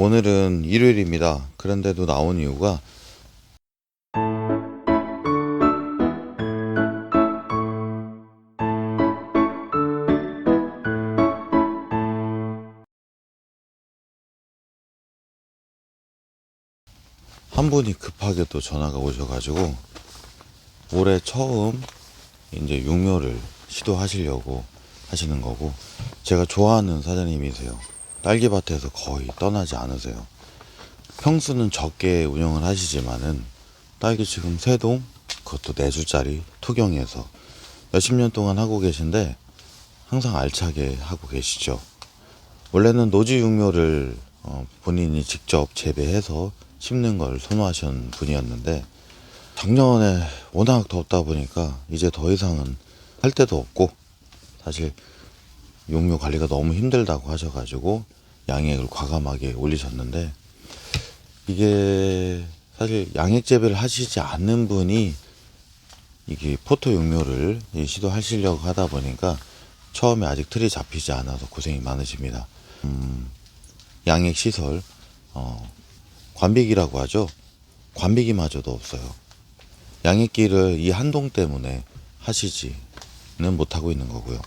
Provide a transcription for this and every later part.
오늘은 일요일입니다. 그런데도 나온 이유가 한 분이 급하게 또 전화가 오셔가지고 올해 처음 이제 육묘를 시도하시려고 하시는 거고 제가 좋아하는 사장님이세요. 딸기밭에서 거의 떠나지 않으세요. 평수는 적게 운영을 하시지만은 딸기 지금 세동 그것도 네 주짜리 토경에서 몇십 년 동안 하고 계신데 항상 알차게 하고 계시죠. 원래는 노지 육묘를 어, 본인이 직접 재배해서 심는 걸 선호하시는 분이었는데 작년에 워낙 덥다 보니까 이제 더 이상은 할 데도 없고 사실 용묘 관리가 너무 힘들다고 하셔가지고 양액을 과감하게 올리셨는데 이게 사실 양액 재배를 하시지 않는 분이 이게 포토 용묘를 시도하시려고 하다 보니까 처음에 아직 틀이 잡히지 않아서 고생이 많으십니다. 음, 양액 시설 어, 관비기라고 하죠. 관비기마저도 없어요. 양액기를 이 한동 때문에 하시지는 못하고 있는 거고요.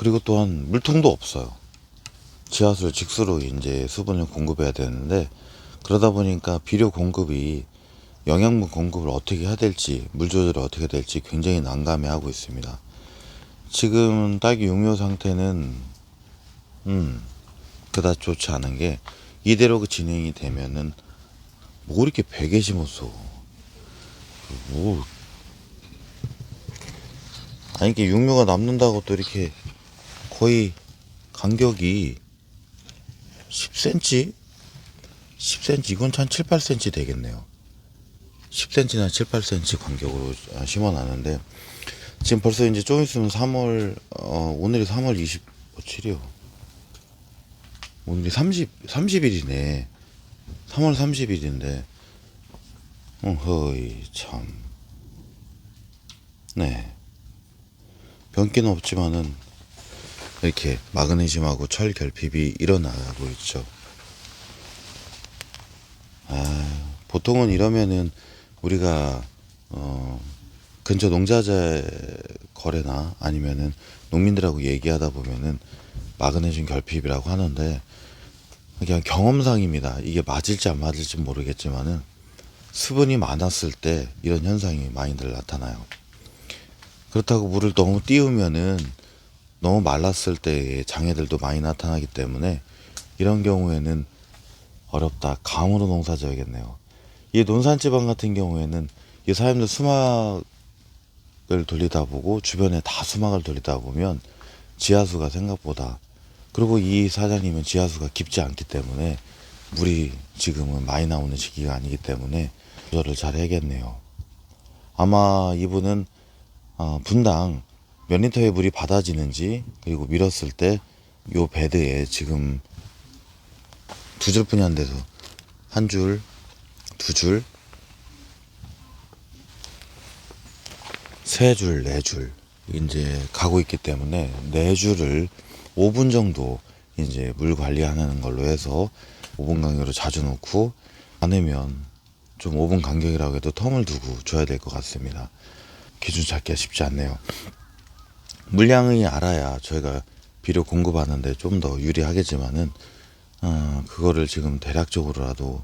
그리고 또한 물통도 없어요. 지하수를 직수로 이제 수분을 공급해야 되는데 그러다 보니까 비료 공급이 영양분 공급을 어떻게 해야 될지 물 조절을 어떻게 해야 될지 굉장히 난감해하고 있습니다. 지금 딸기 육묘 상태는 음 그다지 좋지 않은 게 이대로 그 진행이 되면은 뭐 이렇게 베개 심었어. 뭐 아니 이게 육묘가 남는다고 또 이렇게 거의 간격이 10cm? 10cm 이건 한 7, 8cm 되겠네요. 10cm나 7, 8cm 간격으로 심어 놨는데 지금 벌써 이제 좀 있으면 3월 어, 오늘이 3월 27이요. 오늘이 30 30일이네. 3월 30일인데 어허이 참. 네. 변기는 없지만은 이렇게 마그네슘하고 철 결핍이 일어나고 있죠. 아, 보통은 이러면은 우리가 어, 근처 농자재 거래나 아니면은 농민들하고 얘기하다 보면은 마그네슘 결핍이라고 하는데 그냥 경험상입니다. 이게 맞을지 안 맞을지 모르겠지만은 수분이 많았을 때 이런 현상이 많이들 나타나요. 그렇다고 물을 너무 띄우면은 너무 말랐을 때 장애들도 많이 나타나기 때문에 이런 경우에는 어렵다. 감으로 농사 져야겠네요. 이 논산지방 같은 경우에는 이 사람들 수막을 돌리다 보고 주변에 다 수막을 돌리다 보면 지하수가 생각보다 그리고 이 사장님은 지하수가 깊지 않기 때문에 물이 지금은 많이 나오는 시기가 아니기 때문에 조절을 잘 해야겠네요. 아마 이분은 어, 분당 몇 리터의 물이 받아지는지 그리고 밀었을 때 요 베드에 지금 두 줄뿐이 안 돼서 한 줄, 두 줄, 세 줄, 네 줄 이제 가고 있기 때문에 네 줄을 5분 정도 이제 물 관리하는 걸로 해서 5분 간격으로 자주 놓고 안으면 좀 5분 간격이라고 해도 텀을 두고 줘야 될 것 같습니다. 기준 잡기가 쉽지 않네요. 물량이 알아야 저희가 비료 공급하는데 좀 더 유리하겠지만은 어, 그거를 지금 대략적으로라도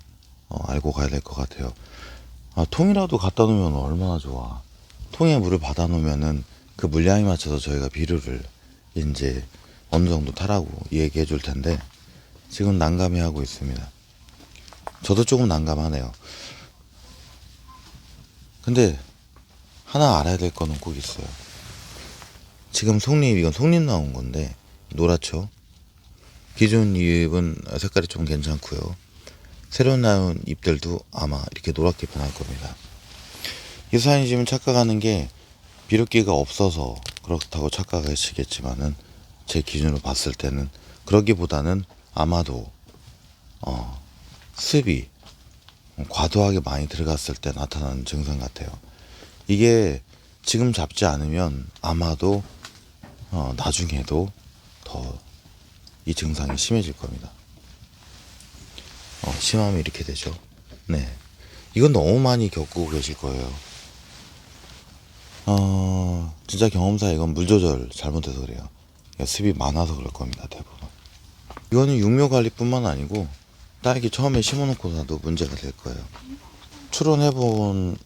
어, 알고 가야 될 것 같아요. 아, 통이라도 갖다 놓으면 얼마나 좋아. 통에 물을 받아 놓으면은 그 물량에 맞춰서 저희가 비료를 이제 어느 정도 타라고 얘기해 줄 텐데 지금 난감해 하고 있습니다. 저도 조금 난감하네요. 근데 하나 알아야 될 거는 꼭 있어요. 지금 속립 이건 속립 나온 건데 노랗죠. 기존 잎은 색깔이 좀 괜찮고요. 새로 나온 잎들도 아마 이렇게 노랗게 변할 겁니다. 이 사장님 지금 착각하는 게 비료기가 없어서 그렇다고 착각하시겠지만은 제 기준으로 봤을 때는 그러기보다는 아마도 어, 습이 과도하게 많이 들어갔을 때 나타나는 증상 같아요. 이게 지금 잡지 않으면 아마도 어, 나중에도 더 이 증상이 심해질 겁니다. 심하면 이렇게 되죠. 네. 이건 너무 많이 겪고 계실 거예요. 어, 진짜 경험상 이건 물 조절 잘못해서 그래요. 그러니까 습이 많아서 그럴 겁니다, 대부분. 이거는 육묘 관리뿐만 아니고 딸기 처음에 심어놓고서도 문제가 될 거예요. 추론해보면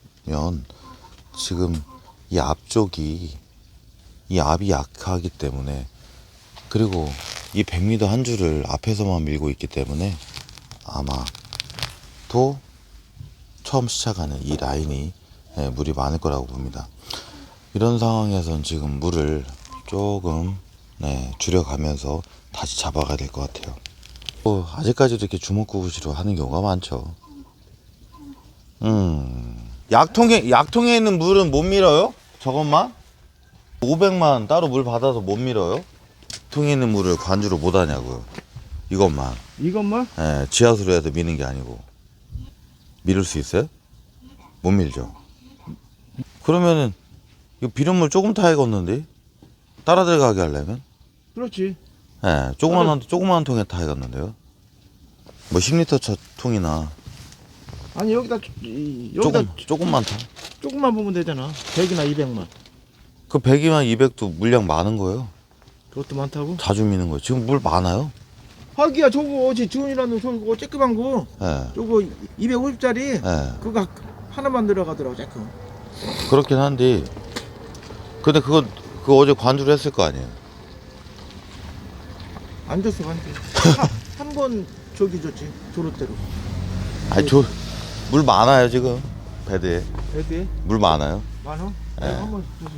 지금 이 앞쪽이 이 앞이 약하기 때문에 그리고 이 100m 한 줄을 앞에서만 밀고 있기 때문에 아마 또 처음 시작하는 이 라인이 예, 물이 많을 거라고 봅니다. 이런 상황에선 지금 물을 조금 네, 줄여가면서 다시 잡아가야 될 것 같아요. 뭐 아직까지도 이렇게 주먹구구시로 하는 경우가 많죠. 음, 약통에 약통에 있는 물은 못 밀어요? 저것만? 500만 따로 물 받아서 못 밀어요? 통에 있는 물을 관주로 못 하냐고요. 이것만. 이것만? 예, 지하수로 해서 미는 게 아니고. 밀을 수 있어요? 못 밀죠. 그러면은 이거 비눗물 조금 타야겠는데? 따라 들어가게 하려면? 그렇지. 예, 조그만 한 조그만한 통에 타야겠는데요. 뭐 10리터 차 통이나 아니 여기다 이- 여기다 조금 조금만 타. 조금만 보면 되잖아. 100이나 200만. 그 100이만 200도 물량 많은 거예요. 그것도 많다고? 자주 미는 거예요. 지금 물 많아요. 하기야 저거 어제 지훈이라는 저거 쬐끄만 거 예. 저거 250짜리 예. 그거 하나만 들어가더라고 쬐끄. 그렇긴 한데 근데 그거 그거 어제 관주를 했을 거 아니에요. 안 줬어 안 줬어. 한번 저기 줬지 조롯대로. 아니 저물 많아요 지금 배드에 배드에 물 많아요. 많어? 예. 내가 한번 저기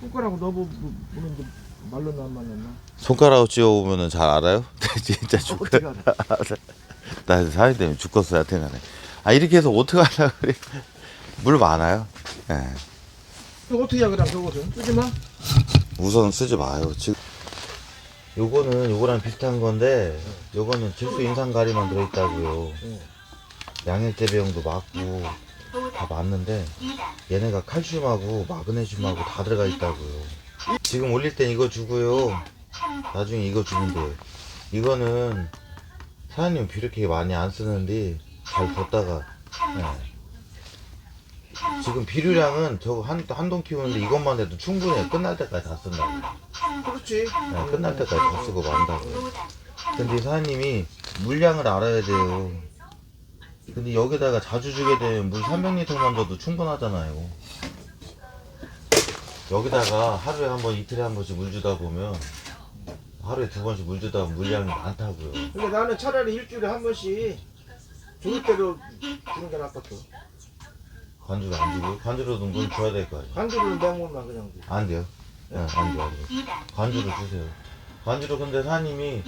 손가락으로 넣어 보는데 말렸나 안 말렸나? 손가락으로 찧어보면은 잘 알아요? 진짜 죽. 어떻게 알아? 나 사회 때문에 죽겠어요 하여튼간에. 아 이렇게 해서 어떻게 하려 그래? 물 많아요. 예. 이거 어떻게 해 그럼 저것은 쓰지 마. 우선 쓰지 마요. 지금 요거는 요거랑 비슷한 건데 요거는 질소 인상 가리만 들어있다고요. 응. 양액재배용도 맞고 다 맞는데 얘네가 칼슘하고 마그네슘하고 다 들어가 있다고요. 지금 올릴 땐 이거 주고요. 나중에 이거 주면 돼요. 이거는 사장님 비렇게 많이 안 쓰는데 잘 뒀다가 네. 지금 비료량은 저한 한 동 키우는데 이것만 해도 충분해요. 끝날 때까지 다 쓴다고. 그렇지. 네, 끝날 때까지 다 쓰고 만다고. 근데 사장님이 물량을 알아야 돼요. 근데 여기다가 자주 주게 되면 물 300리터만 줘도 충분하잖아요. 여기다가 하루에 한 번, 이틀에 한 번씩 물 주다 보면 하루에 두 번씩 물 주다 보면 물량이 많다고요. 근데 나는 차라리 일주일에 한 번씩 조롯대로 주는 게 낫겠어. 관주로 안 주고 관주로도 물 줘야 될 거 아니에요. 간주를 내먹나 그냥. 안 돼요. 네, 안 돼요. 안 돼요. 관주로 주세요. 관주로 근데 사장님이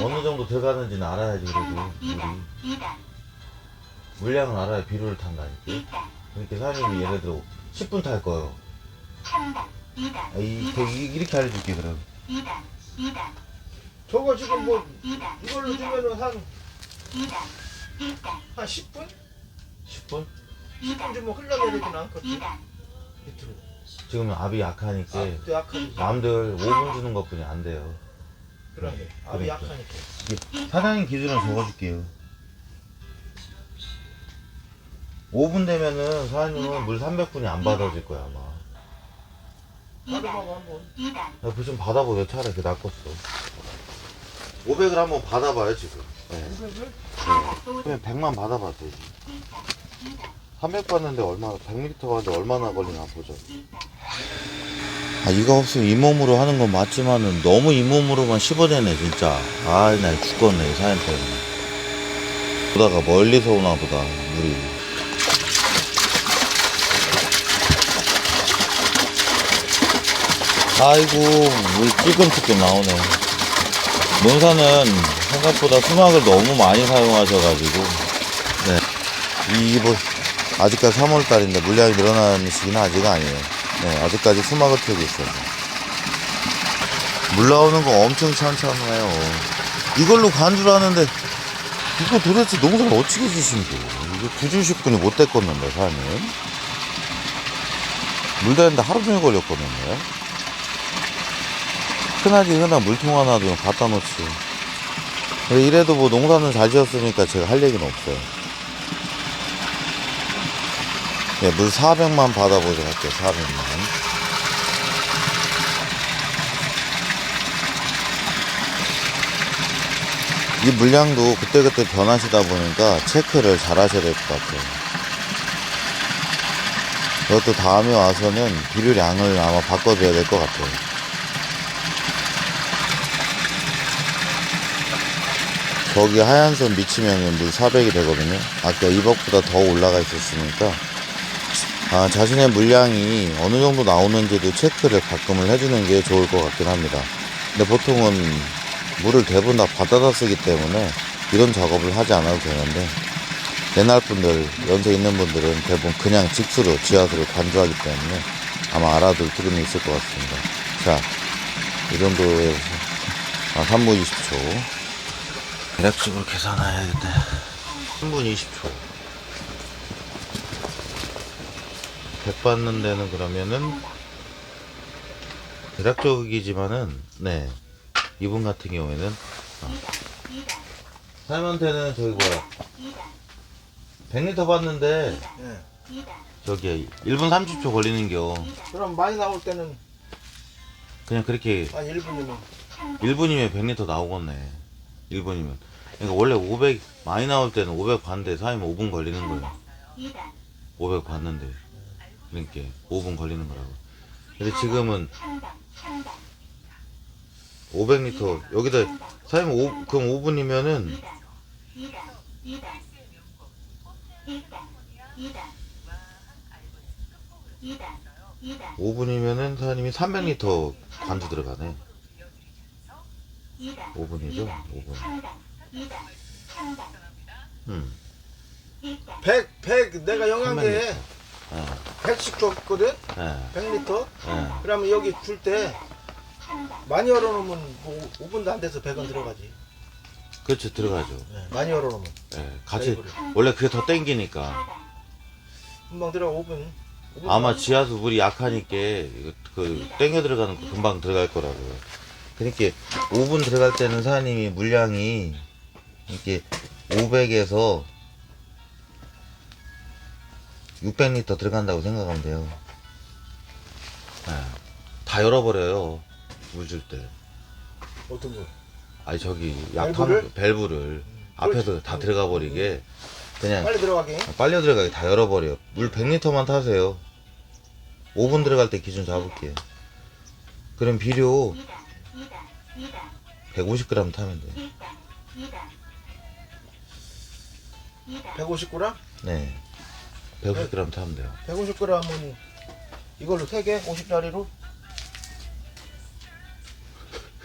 어느 정도 들어가는지는 알아야지 그래도 물이 물량을 알아야 비료를 탄다니까. 그러니까 사장님이 예를 들어 10분 탈 거예요. 아, 이, 그, 이- 이렇게 알려줄게 그럼. 저거 지금 뭐 이걸로 주면은 한, 한 10분? 10분? 10분 주면 흘러내리진 않거든. 밑으로. 지금 압이 약하니까 아, 또 약하지. 남들 5분 주는 것뿐이 안 돼요. 그러네. 압이 그러니까. 약하니까. 사장님 기준을 적어줄게요. 5분 되면은 사장님은 물 300분이 안 받아질 거야 아마. 하루마고 한 번. 야, 그좀 받아보세요. 차라리 그 낫겠어. 500을 한번 받아봐요, 지금. 네. 500을? 그냥 100만 받아봐도 되지. 300 받는데 얼마나, 100m 가는데 얼마나 걸리나 보죠. 아, 이거 없으면 잇몸으로 하는 건 맞지만은 너무 잇몸으로만 씹어내네, 진짜. 아, 나 죽겠네, 이 사연 때문에. 보다가 멀리서 오나 보다, 물이. 아이고, 물 찔끔찔끔 나오네. 논사는 생각보다 수막을 너무 많이 사용하셔가지고, 네. 이, 뭐, 아직까지 3월달인데 물량이 늘어나는 시기는 아직 아니에요. 네, 아직까지 수막을 펴고 있어요. 물 나오는 거 엄청 찬찬해요. 이걸로 관주를 하는데, 이거 도대체 농사를 어떻게 지신 거예요? 이거 9주 10분이 못 됐겠는데, 사장님. 물 대는데 하루 종일 걸렸거든요. 흔하지 흔한 물통 하나 좀 갖다 놓지. 근데 이래도 뭐 농사는 잘 지었으니까 제가 할 얘기는 없어요. 네, 물 400만 받아보도록 할게요, 400만. 이 물량도 그때그때 변하시다 보니까 체크를 잘 하셔야 될 것 같아요. 이것도 다음에 와서는 비료량을 아마 바꿔줘야 될 것 같아요. 거기 하얀 선 미치면 물 400이 되거든요. 아까 2박보다 더 올라가 있었으니까 아, 자신의 물량이 어느 정도 나오는지도 체크를 가끔을 해주는 게 좋을 것 같긴 합니다. 근데 보통은 물을 대부분 다 받아다 쓰기 때문에 이런 작업을 하지 않아도 되는데 옛날 분들, 연세 있는 분들은 대부분 그냥 직수로 지하수를 관주하기 때문에 아마 알아둘 필요는 있을 것 같습니다. 자, 이 정도에서 아, 3분 20초. 대략적으로 계산해야겠다. 3분 20초. 100 받는 데는 그러면은 대략적이지만은 네 이분 같은 경우에는 어. 사장님한테는 저기 뭐야 100리터 받는데 예. 저기 1분 30초 걸리는 겨 그럼 많이 나올 때는 그냥 그렇게 한 1분이면 1분이면 100리터 나오겠네 1분이면. 그러니까 원래 500 많이 나올 때는 500 받는데 사장님 5분 걸리는 거예요. 500 받는데. 그러니까 5분 걸리는 거라고. 근데 지금은 500리터. 여기다 사장님 5, 그럼 5분이면은 5분이면은 사장님이 300리터 관주 들어가네 5분이죠? 5분. 음. 100, 100 내가 영양제 300리터 100씩 줬거든? 예, 100리터? 예. 그러면 여기 줄 때 많이 열어놓으면 뭐 5분도 안 돼서 100원 들어가지. 그렇죠. 들어가죠. 예, 많이 열어놓으면. 예, 같이. 원래 그게 더 땡기니까. 금방 들어가 5분, 5분 아마 지하수 물이 약하니까 이거 그 땡겨 들어가는 거 금방 들어갈 거라고요. 그러니까 5분 들어갈 때는 사장님이 물량이 이렇게 500에서 600리터 들어간다고 생각하면 돼요. 예, 다 열어버려요. 물 줄 때. 어떤 거? 아니 저기 밸브를? 약한 밸브를 앞에서 그렇지. 다 들어가 버리게 그냥 빨리 들어가게 빨려 들어가게 다 열어버려요. 물 100리터만 타세요. 5분 들어갈 때 기준 잡을게요. 그럼 비료 150g 타면 돼요. 150g? 네. 150g 타면 돼요. 150g은 이걸로 3개? 50짜리로?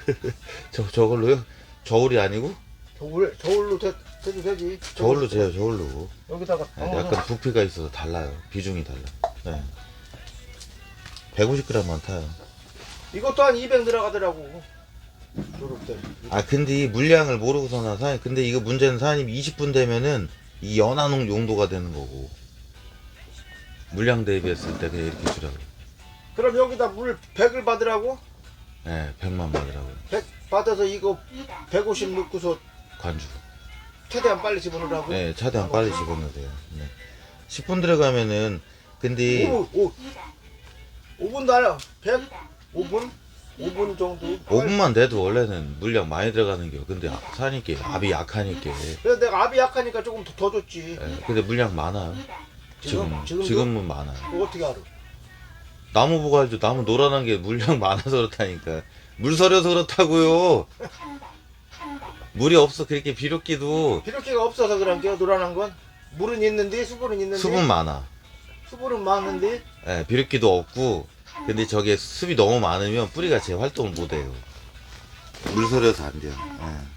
저, 저걸로요? 저울이 아니고? 저울, 저울로 돼, 돼도 되지 저울로 재요, 저울로. 여기다가 네, 약간 부피가 있어서 달라요. 비중이 달라. 네. 150g만 타요. 이것도 한 200 들어가더라고 아, 근데 이 물량을 모르고서나 사장님, 근데 이거 문제는 사장님 20분 되면은 이 연한홍 용도가 되는 거고. 물량 대비했을 때 그냥 이렇게 주라고. 그럼 여기다 물 100을 받으라고? 네, 100만 받으라고요. 100 받아서 이거 150 넣고서 관주. 최대한 빨리 집어넣으라고? 네, 차대한 빨리 집어넣어야 돼요. 네. 10분 들어가면은, 근데, 5, 5, 5분도 안 100? 5분? 5분 정도? 5분만 돼도 원래는 물량 많이 들어가는 겨. 근데 아- 사니까 압이 약하니까. 그래서 내가 압이 약하니까 조금 더, 더 줬지 예, 근데 물량 많아요. 지금, 지금? 지금도? 지금은 많아요. 그거 어떻게 알아? 나무 보고 알죠. 나무 노란한 게 물량 많아서 그렇다니까. 물 서려서 그렇다고요. 물이 없어. 그렇게 비료끼도 비료기가 없어서 그런 게 노란한 건 물은 있는데 수분은 있는데 수분 많아. 수분은 많은데 예, 비료끼도 없고. 근데 저게 습이 너무 많으면 뿌리가 제 활동을 못 해요. 물 서려서 안 돼요. 예.